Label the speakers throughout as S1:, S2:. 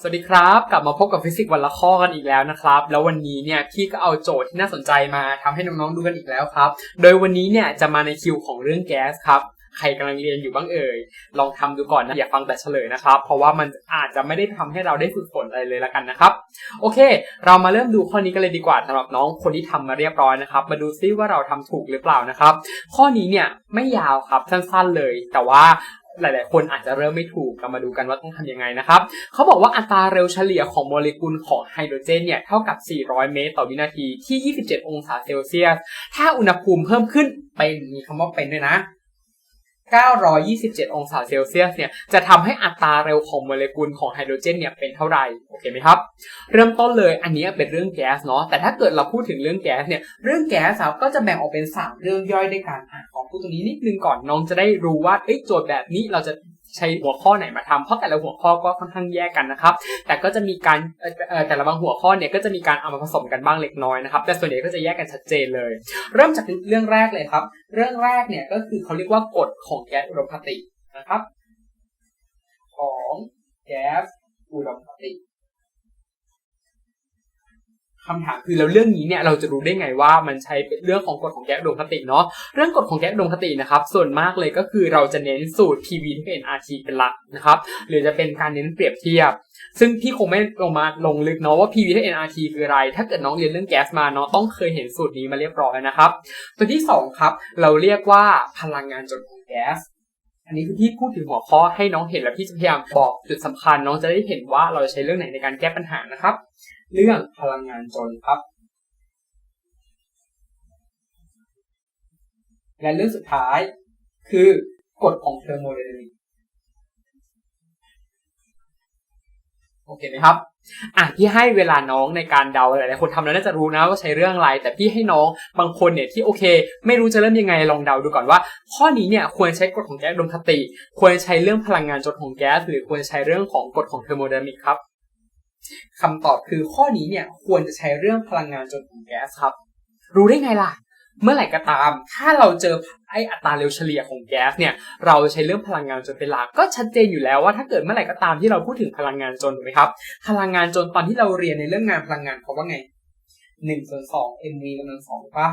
S1: สวัสดีครับ กลับมาพบกับฟิสิกส์วันละข้อกันอีกแล้วนะครับ แล้ววันนี้เนี่ยพี่ก็เอาโจทย์ที่น่าสนใจมาทำให้น้องๆดูกันอีกแล้วครับ โดยวันนี้เนี่ยจะมาในคิวของเรื่องแก๊สครับใครกำลังเรียนอยู่บ้างเอ่ย ลองทำดูก่อนนะ อย่าฟังแต่เฉลยนะครับ เพราะว่ามันอาจจะไม่ได้ทำให้เราได้ฝึกฝนอะไรเลยละกันนะครับ โอเค เรามาเริ่มดูข้อนี้กันเลยดีกว่าสำหรับน้องคนที่ทำมาเรียบร้อยนะครับ มาดูซิว่าเราทำถูกหรือเปล่านะครับ ข้อนี้เนี่ยไม่ยาวครับสั้นๆเลย แต่ว่า หลาย ๆ คนอาจจะเริ่มไม่ถูกเรามาดูกันว่าต้องทำยังไงนะครับเขาบอกว่าอัตราเร็วเฉลี่ยของโมเลกุลของไฮโดรเจนเนี่ยเท่ากับ 400 เมตร ต่อวินาทีที่ 27 องศาเซลเซียส ถ้าอุณหภูมิเพิ่มขึ้นเป็นมีคำว่าเป็นด้วยนะ 927 องศาเซลเซียสเนี่ยจะทำให้อัตราเร็วของโมเลกุลของไฮโดรเจนเนี่ยเป็นเท่าไหร่โอเคไหมครับ เริ่มต้นเลยอันนี้เป็นเรื่องแก๊สเนาะแต่ถ้าเกิดเราพูดถึงเรื่องแก๊สเนี่ยเรื่องแก๊สครับก็จะแบ่งออกเป็น 3 เรื่องย่อยด้วยกันอะ ขอพูดตรงนี้นิดนึงก่อนน้องจะได้รู้ว่าเอ้ยโจทย์แบบนี้เราจะใช้หัวข้อไหนมาทำเพราะแต่ละหัวข้อก็ค่อนข้างแยกกันนะครับ แต่ก็จะมีการแต่ละบางหัวข้อเนี่ยก็จะมีการเอามาผสมกันบ้างเล็กน้อยนะครับ แต่ส่วนใหญ่ก็จะแยกกันชัดเจนเลย เริ่มจากเรื่องแรกเลยครับ เรื่องแรกเนี่ยก็คือเขาเรียกว่ากฎของแก๊สอุดมคตินะครับ ของแก๊สอุดมคติ คำถามคือแล้วเรื่องนี้เนี่ยเราจะรู้ได้ไงว่ามันใช้เป็นเรื่องของกฎของแก๊สอุดมคติเนาะเรื่องกฎของแก๊สอุดมคตินะครับ ส่วนมากเลยก็คือเราจะเน้นสูตร PV ที่เป็น RT เป็นหลักนะครับหรือจะเป็นการเน้นเปรียบเทียบ ซึ่งพี่คงไม่ลงมาลงลึกเนาะว่า PV ที่ NRT คืออะไร ถ้าเกิดน้องเรียนเรื่องแก๊สมาเนาะต้องเคยเห็นสูตรนี้มาเรียบร้อยนะครับ ตัวที่สองครับเราเรียกว่าพลังงานจนของแก๊สอันนี้คือพี่พูดถึงหัวข้อให้น้องเห็นแล้วพี่จะพยายามบอกจุดสำคัญน้องจะได้เห็นว่าเราจะใช้เรื่องไหนในการแก้ปัญหานะครับ เรื่องพลังงานจนครับ และเรื่องสุดท้ายคือกฎของเทอร์โมไดนามิกโอเคไหมครับ อะพี่ให้เวลาน้องในการเดาหลายๆคนทำแล้วน่าจะรู้นะว่าใช้เรื่องอะไร แต่พี่ให้น้องบางคนเนี่ยที่โอเค ไม่รู้จะเริ่มยังไงลองเดาดูก่อนว่า ข้อนี้เนี่ยควรใช้กฎของแก๊สอุดมคติ ควรใช้เรื่องพลังงานจดของแก๊สหรือควรใช้เรื่องของกฎของเทอร์โมไดนามิกครับ คำตอบคือข้อนี้เนี่ยควรจะใช้เรื่องพลังงานจดของแก๊สครับ รู้ได้ไงล่ะ เมื่อไหร่ก็ตาม ถ้าเราเจอไออัตราเร็วเฉลี่ยของแก๊สเนี่ย เราใช้เรื่องพลังงานจนเป็นหลักก็ชัดเจนอยู่แล้วว่าถ้าเกิดเมื่อไหร่ก็ตามที่เราพูดถึงพลังงานจนถูกไหมครับ พลังงานจนตอนที่เราเรียนในเรื่องงานพลังงานเขาว่าไงหนึ่งส่วนสอง mv กำลังสองปะ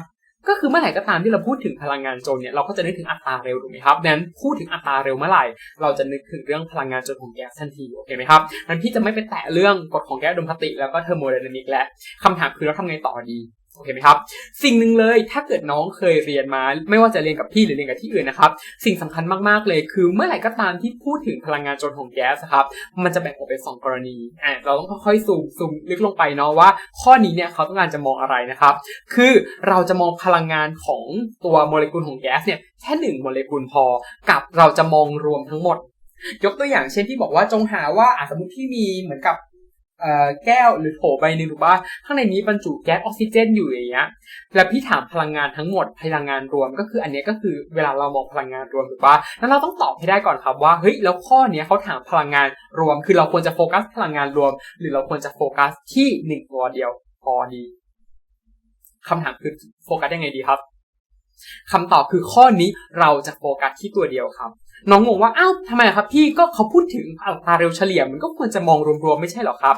S1: ก็คือเมื่อไหร่ก็ตามที่เราพูดถึงพลังงานจนเนี่ยเราก็จะนึกถึงอัตราเร็วถูกไหมครับนั้นพูดถึงอัตราเร็วเมื่อไหร่ เราจะนึกถึงเรื่องพลังงานจนของแก๊สทันทีโอเคไหมครับนั้นพี่จะไม่ไปแตะเรื่องกฎของแก๊สอุดมคติแล้วก็เทอร์โมไดนามิกแล้วคำถามคือเราทำไงต่อดี โอเคไหมครับ สิ่งหนึ่งเลยถ้าเกิดน้องเคยเรียนมา ไม่ว่าจะเรียนกับพี่หรือเรียนกับที่อื่นนะครับ สิ่งสำคัญมากๆเลยคือเมื่อไหร่ก็ตามที่พูดถึงพลังงานจนของแก๊สครับ มันจะแบ่งออกเป็นสองกรณีอ่าเราต้องค่อยๆซูมซูมลึกลงไปเนาะว่า ข้อนี้เนี่ยเขาต้องการจะมองอะไรนะครับ คือเราจะมองพลังงานของตัวโมเลกุลของแก๊สเนี่ยแค่หนึ่งโมเลกุลพอ กับเราจะมองรวมทั้งหมดยกตัวอย่างเช่นที่บอกว่าจงหาว่าอะสมมติที่มีเหมือนกับ แก้วหรือโถใบหนึ่งถูกป่ะข้างในนี้บรรจุแก๊สออกซิเจนอยู่อย่างเงี้ยแล้วพี่ถามพลังงานทั้งหมดพลังงานรวมก็คืออันเนี้ยก็คือเวลาเรามองพลังงานรวมถูกปะแล้วเราต้องตอบให้ได้ก่อนครับว่าเฮ้ยแล้วข้อเนี้ยเขาถามพลังงานรวม คือเราควรจะโฟกัสพลังงานรวม หรือเราควรจะโฟกัสที่หนึ่งตัวเดียวพอดีคำถามคือโฟกัสยังไงดีครับคำตอบคือข้อนี้เราจะโฟกัสที่ตัวเดียวครับ น้องงงว่าอ้าวทำไมครับพี่ก็เขาพูดถึงอัตราเร็วเฉลี่ยมันก็ควรจะมองรวมๆไม่ใช่หรอครับ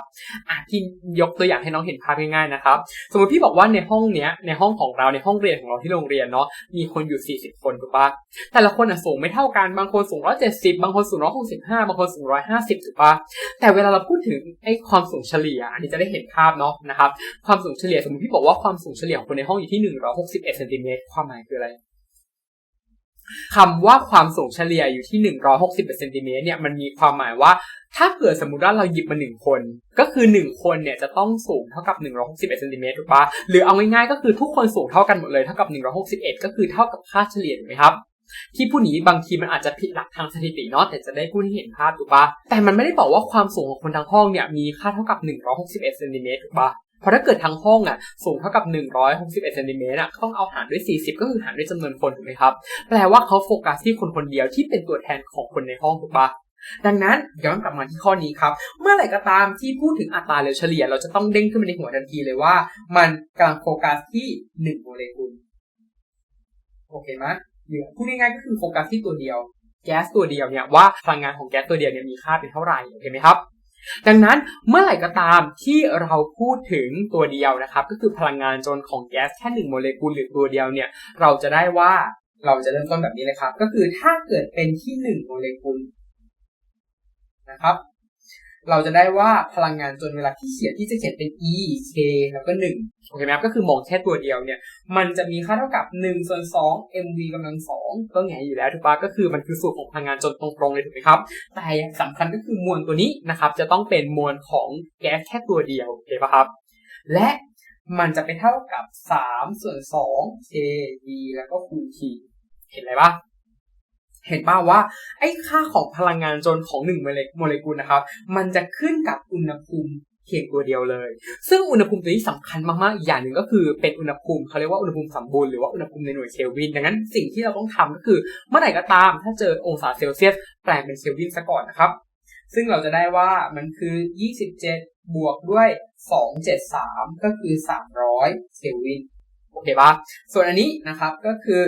S1: อะพี่ยกตัวอย่างให้น้องเห็นภาพง่ายๆนะครับ สมมติพี่บอกว่าในห้องเนี้ยในห้องของเราในห้องเรียนของเราที่โรงเรียนเนาะมีคนอยู่ 40 คนถูกปะแต่ละคนอะสูงไม่เท่ากันบางคนสูง 170 บางคนสูง 165 บางคนสูง 150ถูกปะแต่เวลาเราพูดถึงไอ้ความสูงเฉลี่ยอันนี้จะได้เห็นภาพเนาะนะครับความสูงเฉลี่ยสมมติพี่บอกว่าความสูงเฉลี่ยของคนในห้องอยู่ที่ 161เซนติเมตรความหมายคืออะไร คำว่าความสูงเฉลี่ยอยู่ที่160เซนติเมตรเนี่ยมันมีความหมายว่า ถ้าเกิดสมมติว่าเราหยิบมาหนึ่งคน ก็คือหนึ่งคนเนี่ยจะต้องสูงเท่ากับ161เซนติเมตรถูกปะหรือเอาง่ายๆก็คือทุกคนสูงเท่ากันหมดเลยเท่ากับ161ก็คือเท่ากับค่าเฉลี่ยถูกไหมครับที่ผู้นี้บางทีมันอาจจะผิดหลักทางสถิติเนาะแต่จะได้พูดให้เห็นภาพถูกปะแต่มันไม่ได้บอกว่าความสูงของคนทั้งห้องเนี่ยมีค่าเท่ากับ 161เซนติเมตรถูกปะ เพราะถ้าเกิดทั้งห้องอะสูงเท่ากับ 161เซนติเมตรอะต้องเอาหารด้วย 40 ก็คือหารด้วยจำนวนคนถูกไหมครับ แปลว่าเขาโฟกัสที่คนคนเดียวที่เป็นตัวแทนของคนในห้องถูกปะดังนั้นย้อนกลับมาที่ข้อนี้ครับ เมื่อไหร่ก็ตามที่พูดถึงอัตราเร็วเฉลี่ย เราจะต้องเด้งขึ้นมาในหัวทันทีเลยว่า มันกำลังโฟกัสที่1โมเลกุลโอเคไหมหรือพูดง่ายๆก็คือโฟกัสที่ตัวเดียว แก๊สตัวเดียวเนี่ยว่าพลังงานของแก๊สตัวเดียวเนี่ยมีค่าเป็นเท่าไหร่โอเคไหมครับ ดังนั้นเมื่อไหร่ก็ตามที่เราพูดถึงตัวเดียวนะครับ ก็คือพลังงานจนของแก๊สแค่หนึ่งโมเลกุลหรือตัวเดียวเนี่ยเราจะได้ว่าเราจะเริ่มต้นแบบนี้เลยครับ ก็คือถ้าเกิดเป็นที่หนึ่งโมเลกุลนะครับ เราจะได้ว่าพลังงานจนเวลาที่เขียนที่จะเขียนเป็น e k แล้วก็1โอเคไหมครับก็คือมองแค่ตัวเดียวเนี่ย มันจะมีค่าเท่ากับ1ส่วน2 mv กำลัง2ก็ไงอยู่แล้วถูกปะก็คือมันคือสูตรของพลังงานจนตรงๆเลยถูกไหมครับแต่สำคัญก็คือมวลตัวนี้นะครับ จะต้องเป็นมวลของแก๊สแค่ตัวเดียวโอเคปะครับ และมันจะเป็นเท่ากับ3ส่วน2 k d แล้วก็คูณ t เห็นอะไรปะ เห็นป่าว่าไอ้ค่าของพลังงานจนของหนึ่งโมเลกุลนะครับ มันจะขึ้นกับอุณหภูมิเพียงตัวเดียวเลย ซึ่งอุณหภูมิตัวนี้สำคัญมากๆ อีกอย่างหนึ่งก็คือเป็นอุณหภูมิเขาเรียกว่าอุณหภูมิสมบูรณ์หรือว่าอุณหภูมิในหน่วยเคลวิน ดังนั้นสิ่งที่เราต้องทำก็คือเมื่อไหร่ก็ตาม ถ้าเจอองศาเซลเซียสแปลงเป็นเคลวินซะก่อนนะครับ ซึ่งเราจะได้ว่ามันคือ 27 บวกด้วย 273 ก็คือ 300 เคลวิน โอเคปะส่วนอันนี้นะครับก็คือ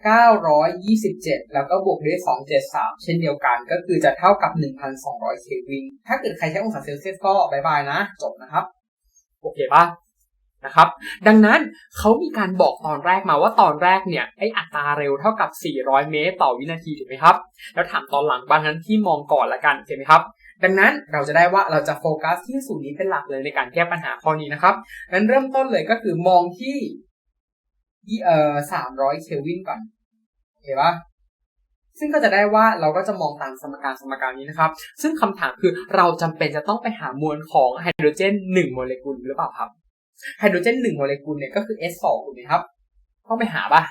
S1: 927 แล้วก็บวกด้วย 273 เช่นเดียวกัน ก็คือจะเท่ากับ 1,200 เควิน ถ้าเกิดใครใช้องศาเซลเซียสก็บายบายนะ จบนะครับ โอเคปะนะครับ ดังนั้นเขามีการบอกตอนแรกมาว่าตอนแรกเนี่ย ไออัตราเร็วเท่ากับ 400 เมตรต่อวินาทีถูกไหมครับ แล้วถามตอนหลังบ้างนั้นที่มองก่อนละกันเห็นไหมครับ ดังนั้นเราจะได้ว่าเราจะโฟกัสที่สูตรนี้เป็นหลักเลยในการแก้ปัญหาข้อนี้นะครับ นั้นเริ่มต้นเลยก็คือมองที่ เอ่อ300เคลวินก่อนเห็นปะซึ่งก็จะได้ว่าเราก็จะมองตามสมการสมการนี้นะครับ ซึ่งคำถามคือเราจำเป็นจะต้องไปหามวลของไฮโดรเจน1โมเลกุลหรือเปล่าครับไฮโดรเจน1โมเลกุลเนี่ยก็คือ S2 ถูกไหมครับ ต้องไปหาปะ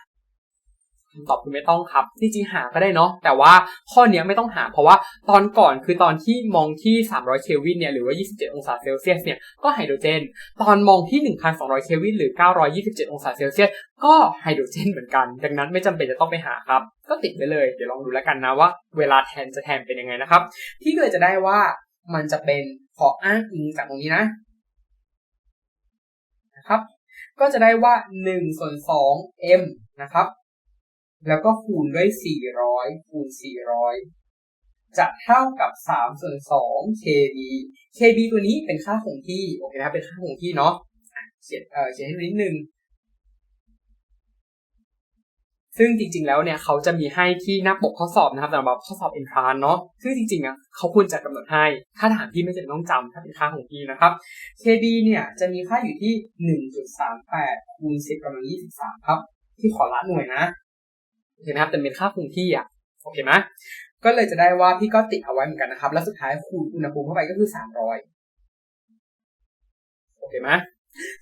S1: ตอบคือไม่ต้องครับ จริงๆหาก็ได้เนาะแต่ว่าข้อนี้ไม่ต้องหา เพราะว่าตอนก่อนคือตอนที่มองที่ 300 เคลวินเนี่ยหรือว่า 27 องศาเซลเซียสเนี่ยก็ไฮโดรเจน ตอนมองที่ 1,200 เคลวินหรือ 927 องศาเซลเซียสก็ไฮโดรเจนเหมือนกัน ดังนั้นไม่จำเป็นจะต้องไปหาครับ ก็ติดไปเลย เดี๋ยวลองดูแล้วกันนะว่า เวลาแทนจะแทนเป็นยังไงนะครับ ที่เลยจะได้ว่ามันจะเป็นขออ้างอิงจากตรงนี้นะนะครับ ก็จะได้ว่า1ส่วน2 m นะครับ แล้วก็คูณด้วย 400 คูณ 400 จะเท่ากับ 3 ส่วน 2 kb kb ตัวนี้เป็นค่าคงที่ โอเคนะครับ เป็นค่าคงที่เนาะเขียนเอ่อเขียนให้นิดนึง ซึ่งจริง ๆ แล้วเนี่ยเขาจะมีให้ที่หน้าปกข้อสอบนะครับสำหรับข้อสอบ entrance เนาะ ซึ่งจริงๆอะเขาควรจะกำหนดให้ ถ้าถามพี่ไม่จำเป็นต้องจำถ้าเป็นค่าของพี่นะครับ kb เนี่ยจะมีค่าอยู่ที่ 1.38 คูณ10กำลัง23 ครับ ที่ขอละหน่วยนะ โอเคนะครับแต่เป็นค่าคงที่อะโอเคไหมก็เลยจะได้ว่าพี่ก็ติดเอาไว้เหมือนกันนะครับ แล้วสุดท้ายคูณอุณหภูมิเข้าไปก็คือ300โอเคไหม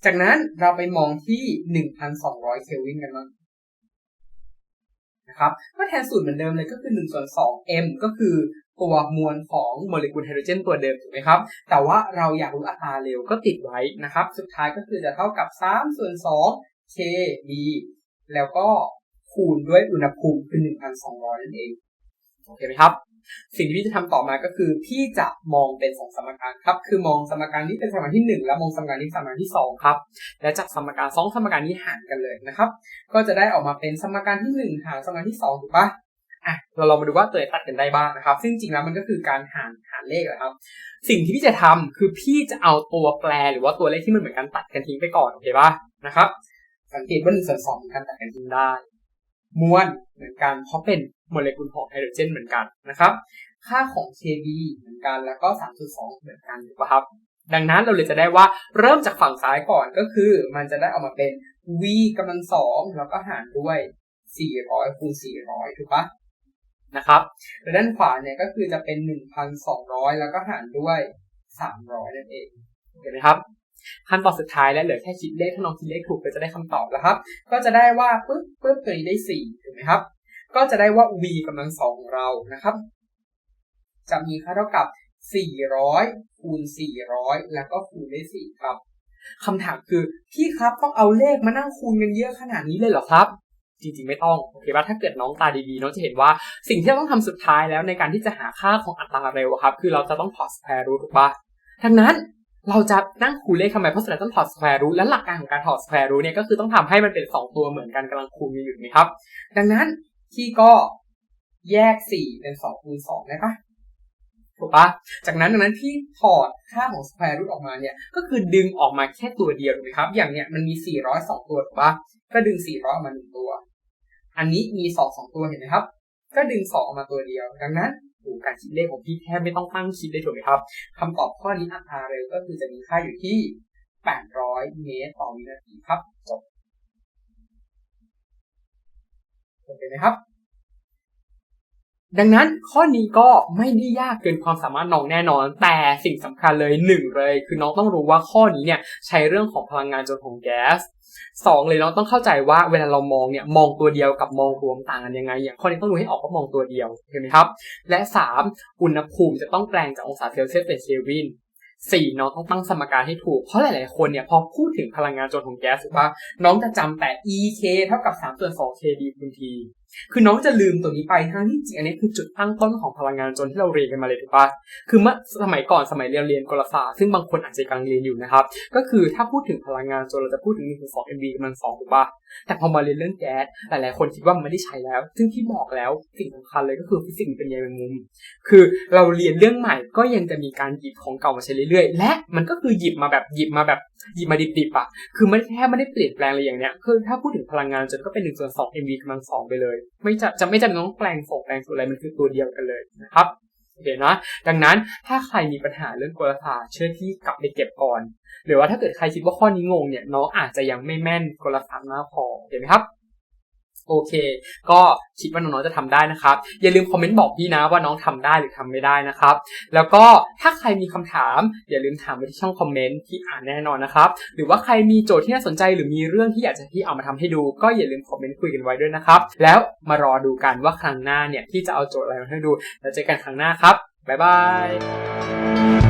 S1: จากนั้นเราไปมองที่1,200เคลวินกันบ้างนะครับก็แทนสูตรเหมือนเดิมเลยก็คือ1ส่วน2 m ก็คือตัวมวลของโมเลกุลไฮโดรเจนตัวเดิมถูกไหมครับ แต่ว่าเราอยากรู้อัตราเร็วก็ติดไว้นะครับ สุดท้ายก็คือจะเท่ากับ3ส่วน2 k b แล้วก็ คูณด้วยอุณหภูมิคือ 1,200 นั่นเอง โอเคไหมครับ สิ่งที่พี่จะทำต่อมาก็คือ พี่จะมองเป็นสองสมการครับ คือมองสมการนี้เป็นสมการที่ 1 แล้วมองสมการนี้สมการที่2ครับ และจากสมการสองสมการนี้หารกันเลยนะครับ ก็จะได้ออกมาเป็นสมการที่ 1 หารสมการที่2ถูกปะอะเราลองมาดูว่าตัวตัดกันได้บ้างนะครับ ซึ่งจริงแล้วมันก็คือการหารหารเลขแหละครับ สิ่งที่พี่จะทำคือพี่จะเอาตัวแปรหรือว่าตัวเลขที่มันเหมือนกันตัดกันทิ้งไปก่อนโอเคปะนะครับ สังเกตว่าหนึ่งส่วนสองกันตัดกันทิ้งได้ มวลเหมือนกันเพราะเป็นโมเลกุลของไฮโดรเจนเหมือนกันนะครับ ค่าของ Kb เหมือนกันแล้วก็ 3.2 เหมือนกันถูกป่ะครับ ดังนั้นเราเลยจะได้ว่าเริ่มจากฝั่งซ้ายก่อนก็คือ มันจะได้ออกมาเป็น v กำลังสองแล้วก็หารด้วย 400คูณ400 ถูกปะนะครับแล้วด้านขวาเนี่ยก็คือจะเป็น 1,200 แล้วก็หารด้วย 300 นั่นเองเห็นไหมครับ ขั้นตอนสุดท้ายแล้วเหลือแค่คิดเลขถ้าน้องคิดเลขถูกก็จะได้คำตอบแล้วครับ ก็จะได้ว่าปึ๊บปึ๊บตัวนี้ได้สี่ถูกไหมครับ ก็จะได้ว่า v กำลังสองของเรานะครับ จะมีค่าเท่ากับ 400คูณ400 แล้วก็คูณได้4ครับคำถามคือพี่ครับต้องเอาเลขมานั่งคูณกันเยอะขนาดนี้เลยเหรอครับ จริงๆไม่ต้องโอเคป่ะถ้าเกิดน้องตาดีๆน้องจะเห็นว่าสิ่งที่เราต้องทำสุดท้ายแล้วในการที่จะหาค่าของอัตราเร็วครับ คือเราจะต้องถอดสแควร์รูทถูกป่ะทั้งนั้น เราจะนั่งคูณเลขทำไม เพราะสุดท้ายต้องถอดสแควร์รูทและหลักการของการถอดสแควร์รูทเนี่ยก็คือต้องทำให้มันเป็น 2 ตัวเหมือนกันกำลังคูณกันอยู่นะครับ ดังนั้นที่ก็แยก 4 เป็น2คูณ2ได้ปะถูกปะจากนั้นดังนั้นพี่ถอดค่าของ square root ออกมาเนี่ย ก็คือดึงออกมาแค่ตัวเดียวถูกไหมครับ อย่างเนี้ยมันมี 402 ตัวถูกปะก็ดึง 400ออกมาหนึ่งตัว อันนี้มี 2 2 ตัวเห็นไหมครับ ก็ดึง 2 ออกมาตัวเดียว ดังนั้น โอ้การคิดเลขของพี่แทบไม่ต้องตั้งคิดเลยถูกไหมครับคำตอบข้อนี้อัตราเร็วก็คือจะมีค่าอยู่ที่ 800 เมตรต่อวินาทีครับจบโอเคไหมครับ ดังนั้นข้อนี้ก็ไม่ได้ยากเกินความสามารถน้องแน่นอน แต่สิ่งสำคัญเลยหนึ่งเลย คือน้องต้องรู้ว่าข้อนี้เนี่ยใช้เรื่องของพลังงานจนของแก๊สสองเลยน้องต้องเข้าใจว่าเวลาเรามองเนี่ยมองตัวเดียวกับมองรวมต่างกันยังไง อย่างข้อนี้ต้องรู้ให้ออกว่ามองตัวเดียวเห็นไหมครับ และสามอุณหภูมิจะต้องแปลงจากองศาเซลเซียสเป็นเคลวินสี่น้องต้องตั้งสมการให้ถูก เพราะหลาย ๆ คนเนี่ยพอพูดถึงพลังงานจนของแก๊สถูกปะน้องจะจำแต่ EK เท่ากับ3ส่วน2 KD คูณ T คือน้องจะลืมตัวนี้ไปทั้งที่จริงอันนี้คือจุดตั้งต้นของพลังงานจนที่เราเรียนกันมาเลยถูกปะคือเมื่อสมัยก่อนสมัยเรียนเรียนกลศาสตร์ซึ่งบางคนอาจจะกำลังเรียนอยู่นะครับ ก็คือถ้าพูดถึงพลังงานจนเราจะพูดถึง1ถึง2 MV กำลัง2ถูกปะแต่พอมาเรียนเรื่องแก๊สหลายๆคนคิดว่ามันไม่ได้ใช้แล้ว ซึ่งที่บอกแล้วสิ่งสำคัญเลยก็คือฟิสิกส์เป็นใยแมงมุม คือเราเรียนเรื่องใหม่ก็ยังจะมีการหยิบของเก่ามาใช้เรื่อยๆ และมันก็คือหยิบมาแบบหยิบมาแบบ ยิมาดิบๆอะคือไม่แค่ไม่ได้เปลี่ยนแปลงอะไรอย่างเนี้ยคือถ้าพูดถึงพลังงานจนก็เป็นหนึ่งส่วนสองเอมวีกำลังสองไปเลย ไม่จะจะไม่จำเป็นต้องแปลงสองแปลงส่วนอะไรมันคือตัวเดียวกันเลยนะครับโอเคนะดังนั้นถ้าใครมีปัญหาเรื่องกลศาสตร์เชื่อที่กลับไปเก็บก่อน หรือว่าถ้าเกิดใครคิดว่าข้อนี้งงเนี่ยน้องอาจจะยังไม่แม่นกลศาสตร์มากพอเห็นไหมครับ โอเค ก็คิดว่าน้องๆจะทำได้นะครับ อย่าลืมคอมเมนต์บอกพี่นะว่าน้องทำได้หรือทำไม่ได้นะครับ แล้วก็ถ้าใครมีคำถาม อย่าลืมถามไว้ที่ช่องคอมเมนต์ที่อ่านแน่นอนนะครับ หรือว่าใครมีโจทย์ที่น่าสนใจหรือมีเรื่องที่อยากจะที่เอามาทำให้ดู ก็อย่าลืมคอมเมนต์คุยกันไว้ด้วยนะครับ แล้วมารอดูกันว่าครั้งหน้าเนี่ยที่จะเอาโจทย์อะไรมาให้ดู แล้วเจอกันครั้งหน้าครับบ๊ายบาย